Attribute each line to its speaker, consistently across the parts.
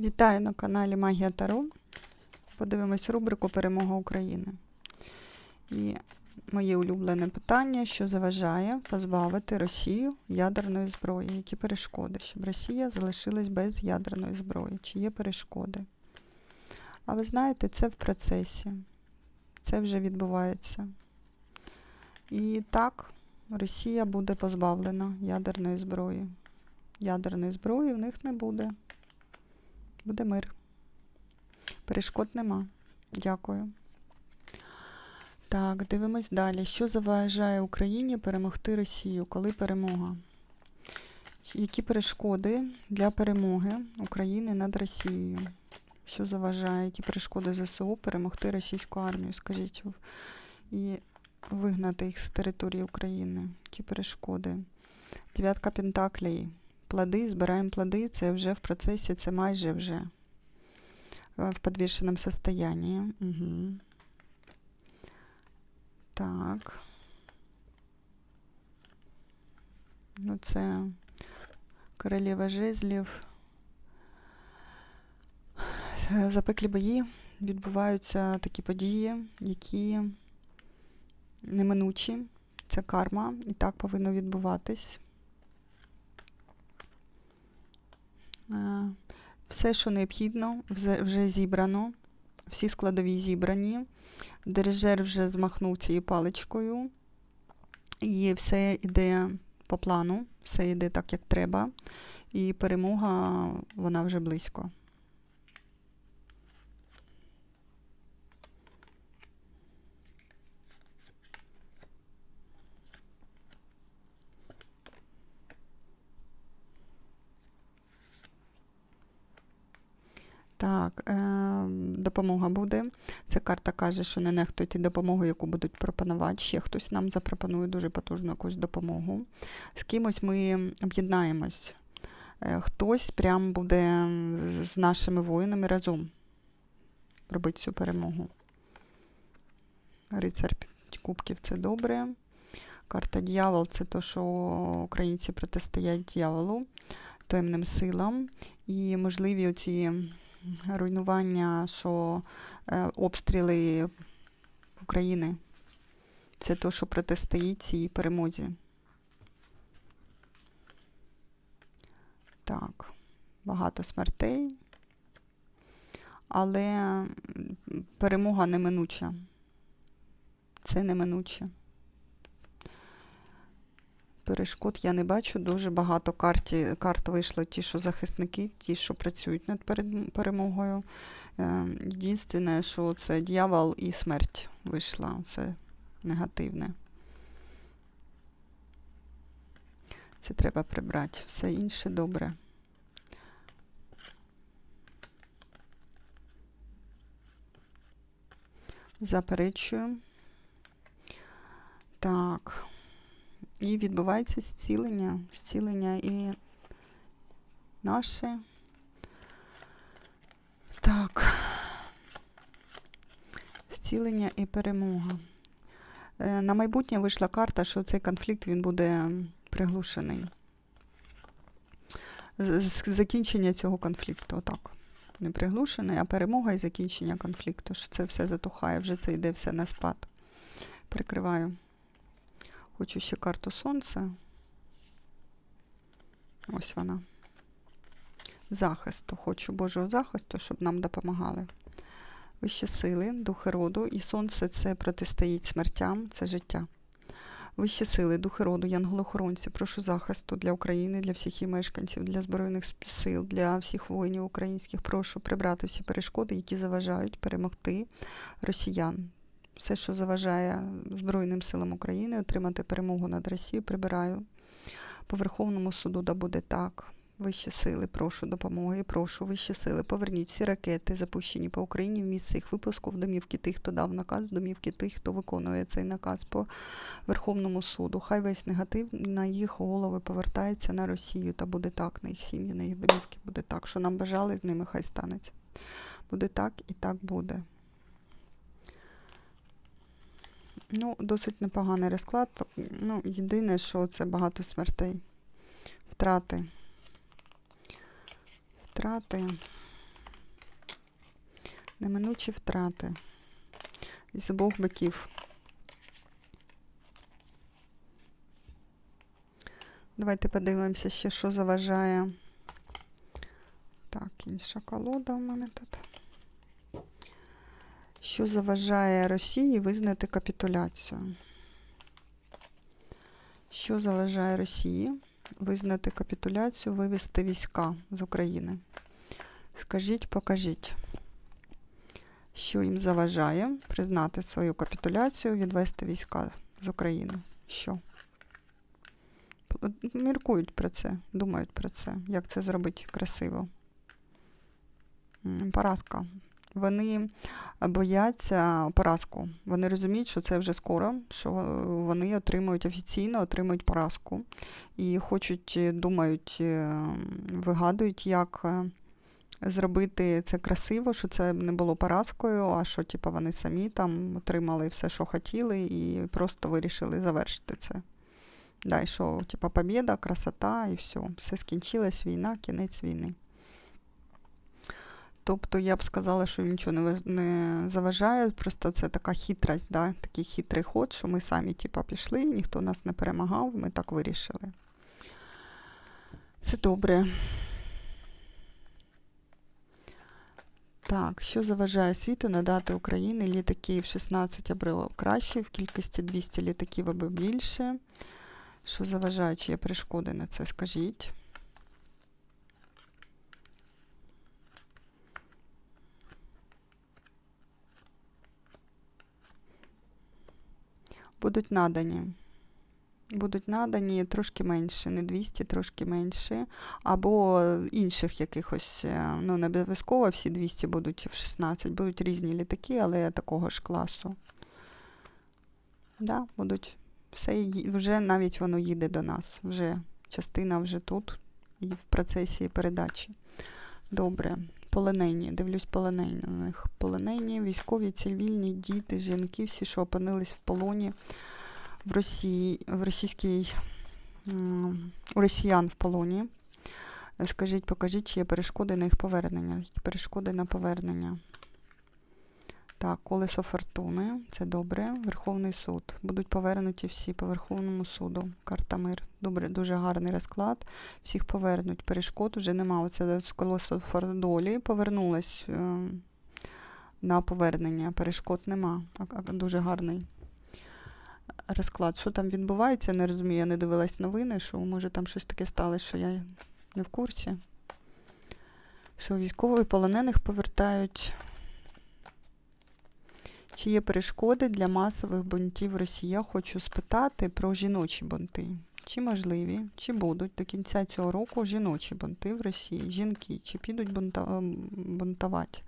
Speaker 1: Вітаю на каналі Магія Таро. Подивимось рубрику Перемога України. І моє улюблене питання, що заважає позбавити Росію ядерної зброї. Які перешкоди, щоб Росія залишилась без ядерної зброї? Чи є перешкоди? А ви знаєте, це в процесі. Це вже відбувається. І так, Росія буде позбавлена ядерної зброї. Ядерної зброї в них не буде. Буде мир. Перешкод нема. Дякую. Так, дивимось далі. Що заважає Україні перемогти Росію? Коли перемога? Які перешкоди для перемоги України над Росією? Що заважає? Які перешкоди ЗСУ перемогти російську армію? Скажіть, і вигнати їх з території України? Які перешкоди? Дев'ятка Пентаклей. Плоди, збираємо плоди, це вже в процесі, це майже вже в підвішеному состоянии. Угу. Так. Ну, це королева жезлів. Запеклі бої відбуваються такі події, які неминучі. Це карма, і так повинно відбуватись. Е, Все, що необхідно, вже, зібрано. Всі складові зібрані. Дирижер вже змахнув цією паличкою. І все йде по плану, все йде так, як треба. І перемога, вона вже близько. Так, е, допомога буде. Ця карта каже, що не нехтуйте допомогу, яку будуть пропонувати. Ще хтось нам запропонує дуже потужну якусь допомогу. З кимось ми об'єднаємось. Е, хтось прям буде з нашими воїнами разом робити цю перемогу. Рицар Кубків це добре. Карта дьявол це то, що українці протистоять дьяволу, темним силам. І можливі оці руйнування, що е, обстріли України. Це то, що протистоїть цій перемозі. Так, багато смертей. Але перемога неминуча. Це неминуче. Перешкод я не бачу. Дуже багато карті, карт вийшло ті, що захисники, ті, що працюють над перемогою. Е, Єдине, що це дьявол і смерть вийшла. Це негативне. Це треба прибрати. Все інше добре. Заперечую. Так. І відбувається зцілення. Зцілення і наше. Так. Зцілення і перемога. Е, На майбутнє вийшла карта, що цей конфлікт він буде приглушений. Закінчення цього конфлікту, отак. Не приглушений, а перемога і закінчення конфлікту. Що це все затухає, вже це йде все на спад. Прикриваю. Хочу ще карту сонця. Ось вона. Захисту. Хочу Божого захисту, щоб нам допомагали. Вищі сили, духи роду, і сонце це протистоїть смертям, це життя. Вищі сили, духи роду, янголохоронці, прошу захисту для України, для всіх її мешканців, для Збройних сил, для всіх воїнів українських. Прошу прибрати всі перешкоди, які заважають перемогти росіян. Все, що заважає Збройним силам України отримати перемогу над Росією, прибираю. По Верховному суду да буде так. Вищі сили, прошу допомоги, прошу вищі сили. Поверніть всі ракети, запущені по Україні в місце їх випуску, в домівки тих, хто дав наказ, в домівки тих, хто виконує цей наказ по Верховному суду. Хай весь негатив на їх голови повертається на Росію, та буде так, на їх сім'ї, на їх домівки буде так. Що нам бажали з ними, хай станеться. Буде так і так буде. Ну, досить непоганий розклад. Ну, єдине, що це багато смертей. Втрати. Втрати. Неминучі втрати. З обох боків. Давайте подивимося ще, що заважає. Так, інша колода у мене тут. Що заважає Росії визнати капітуляцію? Що заважає Росії визнати капітуляцію, вивести війська з України? Скажіть, покажіть, що їм заважає признати свою капітуляцію, відвести війська з України? Що? Міркують про це, думають про це, як це зробити красиво. Поразка. Вони бояться поразку. Вони розуміють, що це вже скоро, що вони отримують офіційно отримують поразку. І хочуть, е, думають, е, вигадують, як е, зробити це красиво, що це не було поразкою, а що типу, вони самі там отримали все, що хотіли, і просто вирішили завершити це. Да, і що, типу, побіда, красота і все. Все скінчилось, війна, кінець війни. Тобто я б сказала, що їм нічого не, не заважає, просто це така хитрость, да? такий хитрий ход, що ми самі типу, пішли, ніхто нас не перемагав, ми так вирішили. Це добре. Так, що заважає світу надати Україні літаки F-16 або краще, в кількості 200 літаків або більше. Що заважає, чи є перешкоди на це, скажіть. Будуть надані. Будуть надані трошки менше, не 200, трошки менше. Або інших якихось, е, ну не обов'язково всі 200 будуть в 16, будуть різні літаки, але такого ж класу. Да, будуть. Все вже навіть воно їде до нас. Вже частина вже тут і в процесі передачі. Добре. Полонені. Дивлюсь полонені на. Полонені, військові, цивільні, діти, жінки, всі, що опинились в полоні в Росії, в російській, у росіян в полоні. Скажіть, покажіть, чи є перешкоди на їх повернення. Перешкоди на повернення? Так, колесо фортуни, це добре. Верховний суд. Будуть повернуті всі по Верховному суду. Карта мир. Добре, дуже гарний розклад. Всіх повернуть. Перешкод вже нема. Оце колесо фордолі повернулось е, на повернення. Перешкод нема. Дуже гарний розклад. Що там відбувається, не розумію. Я не дивилась новини, що може там щось таке сталося, що я не в курсі. Що військових полонених повертають. Чи є перешкоди для масових бунтів в Росії? Я хочу спитати про жіночі бунти. Чи можливі, чи будуть до кінця цього року жіночі бунти в Росії? Жінки, чи підуть бунта... ем, бунтувати?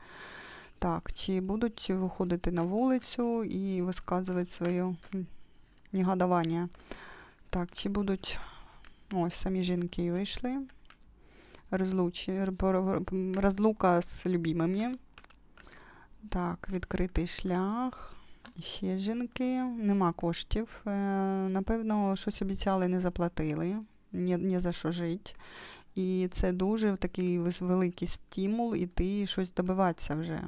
Speaker 1: Так, чи будуть виходити на вулицю і висказувати своє негодування? Так, чи будуть. Ось самі жінки вийшли. Розлучі... Розлука з любимими. Так, відкритий шлях. Ще жінки. Нема коштів. Е, напевно, щось обіцяли, не заплатили. Ні, ні за що жити. І це дуже такий великий стимул іти щось добиватися вже.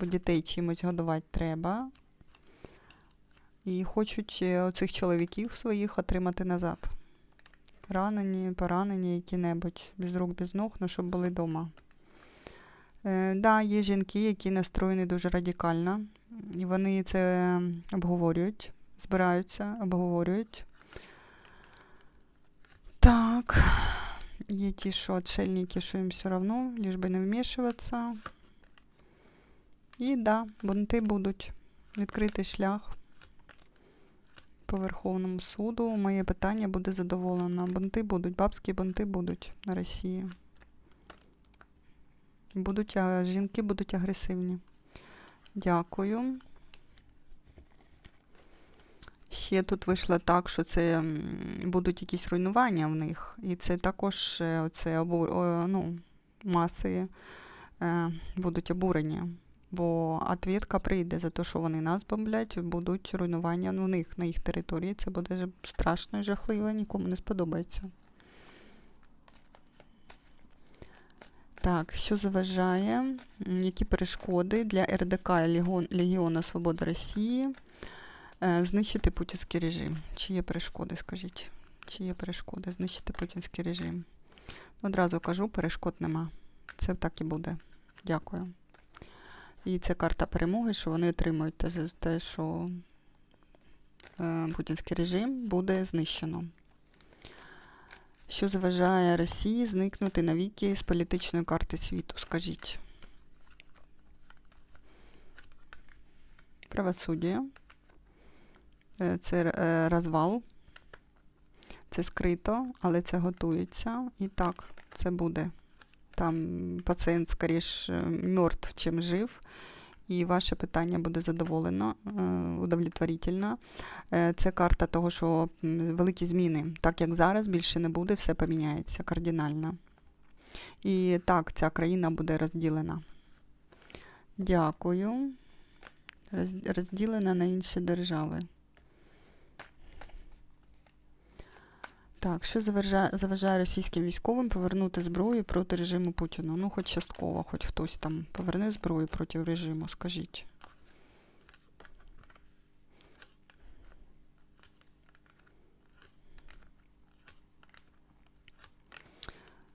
Speaker 1: Бо дітей чимось годувати треба. І хочуть е, оцих чоловіків своїх отримати назад. Ранені, поранені які-небудь, без рук, без ног, ну щоб були вдома. Е, да, є жінки, які настроєні дуже радикально. І вони це обговорюють, збираються, обговорюють. Так. Є ті, що отшельники, що їм все одно, лиш би не вмішуватися. І да, бунти будуть. Відкритий шлях по Верховному суду. Моє питання буде задоволено. Бунти будуть, бабські бунти будуть на Росії. Будуть, а жінки будуть агресивні. Дякую. Ще тут вийшло так, що це будуть якісь руйнування в них. І це також е, оце, ну, маси е, будуть обурені. Бо ответка прийде за те, що вони нас бомблять, будуть руйнування в них на їх території. Це буде страшно і жахливо, нікому не сподобається. Так, що заважає? Які перешкоди для РДК Легіон- Легіона Свобода Росії е, знищити путінський режим? Чи є перешкоди, скажіть? Чи є перешкоди знищити путінський режим? Одразу кажу, перешкод нема. Це так і буде. Дякую. І це карта перемоги, що вони отримують те що е, путінський режим буде знищено. Що заважає Росії зникнути навіки з політичної карти світу, скажіть. Правосуддя. Е, Це е, розвал. Це скрито, але це готується. І так, це буде. Там пацієнт скоріш е, мертв, чим жив. І ваше питання буде задоволено, е, удовлетворительно. Е, Це карта того, що великі зміни. Так як зараз більше не буде, все поміняється кардинально. І так, ця країна буде розділена. Дякую. Розділена на інші держави. Так, що заважає, заважає російським військовим повернути зброю проти режиму Путіна? Ну, хоч частково, хоч хтось там поверне зброю проти режиму, скажіть.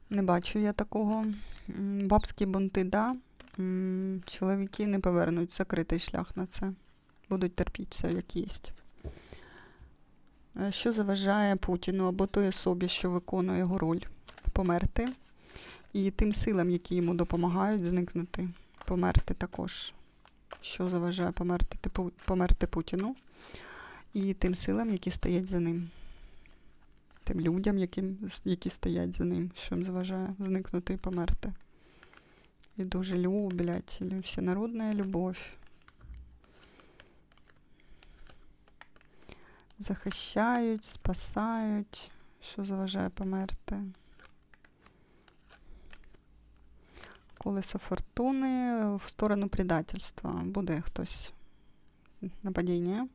Speaker 1: Не бачу я такого. Бабські бунти, да. Чоловіки не повернуть закритий шлях на це. Будуть терпіти все, як єсть. Е, Що заважає Путіну або той особі, що виконує його роль, померти, і тим силам, які йому допомагають зникнути, померти також. Що заважає померти, померти Путіну, і тим силам, які стоять за ним. Тим людям, яким, які стоять за ним, що їм заважає зникнути і померти. І дуже люблять, лю- всенародна любов. Захищають, спасають, що заважає померти. Колесо фортуни в сторону предательства. Буде хтось нападіння.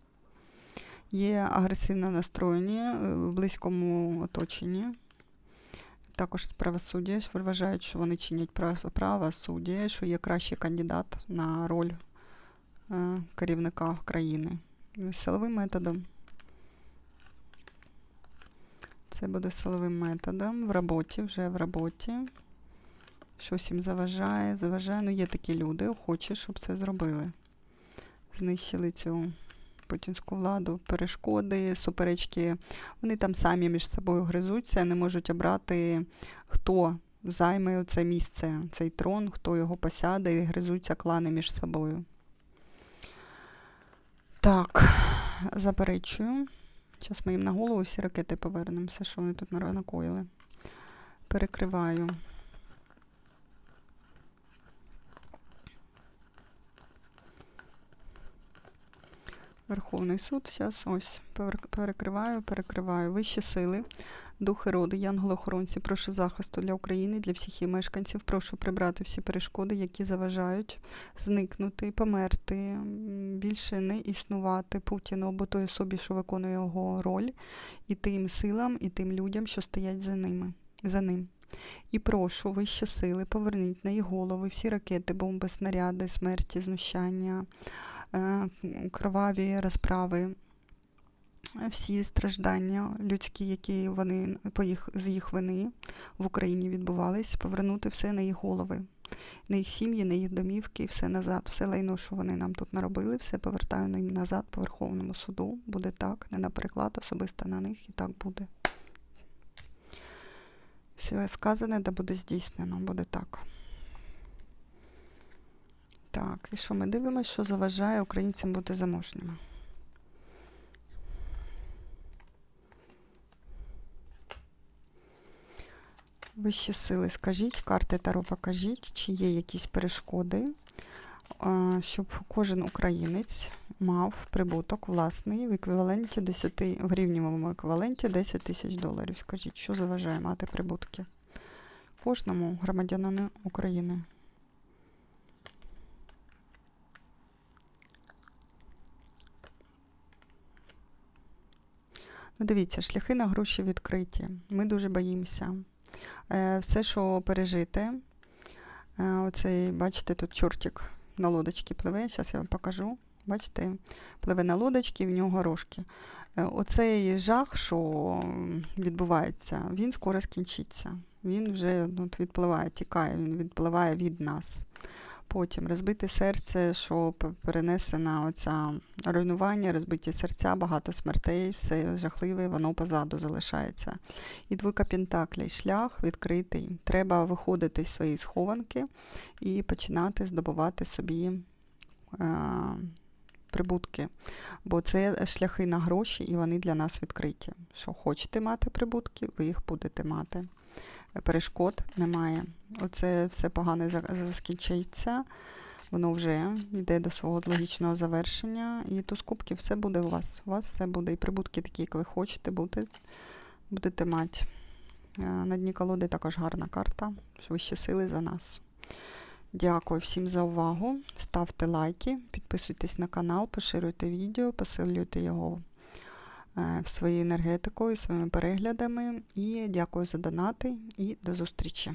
Speaker 1: Є агресивно настроєні е, в близькому оточенні. Також правосуддя, вважають, що вони чинять прав- правосуддя, що є кращий кандидат на роль е, керівника країни. Силовим методом. Це буде силовим методом в роботі, вже в роботі. Щось їм заважає, заважає. Ну, є такі люди, охочі, щоб це зробили. Знищили цю путінську владу, перешкоди, суперечки. Вони там самі між собою гризуться, не можуть обрати, хто займе це місце, цей трон, хто його посяде, і гризуться клани між собою. Так, заперечую. Зараз ми їм на голову всі ракети повернемо, все, що вони тут накоїли. Перекриваю. Верховний суд. Зараз ось перек- перекриваю, перекриваю. Вищі сили, духи роди, янголи-охоронці, прошу захисту для України, для всіх її мешканців. Прошу прибрати всі перешкоди, які заважають зникнути, померти, більше не існувати Путіну або той особі, що виконує його роль, і тим силам, і тим людям, що стоять за ними, за ним. І прошу вищі сили, поверніть на їх голови всі ракети, бомби, снаряди, смерті, знущання, кроваві розправи, е, всі страждання людські, які вони по їх, з їх вини в Україні відбувались, повернути все на їх голови, на їх сім'ї, на їх домівки, все назад, все лайно, що вони нам тут наробили, все повертаю їм назад по Верховному суду. Буде так, не на переклад, особисто на них, і так буде. Все сказане, да буде здійснено, буде так. Так, і що ми дивимося, що заважає українцям бути заможніми? Вищі сили, скажіть, карти Таро покажіть, чи є якісь перешкоди, щоб кожен українець мав прибуток власний в еквіваленті 10, в гривневому еквіваленті 10 тисяч доларів. Скажіть, що заважає мати прибутки кожному громадянину України? Ну, дивіться, шляхи на гроші відкриті. Ми дуже боїмося. Е, все, що пережити, Е, Оцей, бачите, тут чортик на лодочці пливе. Зараз я вам покажу. Бачите, пливе на лодочці, в нього рожки. Е, Оцей жах, що відбувається, він скоро скінчиться. Він вже ну, відпливає, тікає, він відпливає від нас. Потім розбите серце, що перенесена оця руйнування, розбиті серця, багато смертей, все жахливе, воно позаду залишається. І двойка пентаклей, шлях відкритий. Треба виходити з своєї схованки і починати здобувати собі е, прибутки. Бо це шляхи на гроші, і вони для нас відкриті. Що хочете мати прибутки, ви їх будете мати. Перешкод немає. Оце все погане за- закінчиться. Воно вже йде до свого логічного завершення. І туз кубків все буде у вас. У вас все буде. І прибутки такі, як ви хочете, бути, будете мати. Е, На дні колоди також гарна карта. Вищі сили за нас. Дякую всім за увагу. Ставте лайки, підписуйтесь на канал, поширюйте відео, посилюйте його своєю енергетикою, своїми переглядами. І дякую за донати і до зустрічі.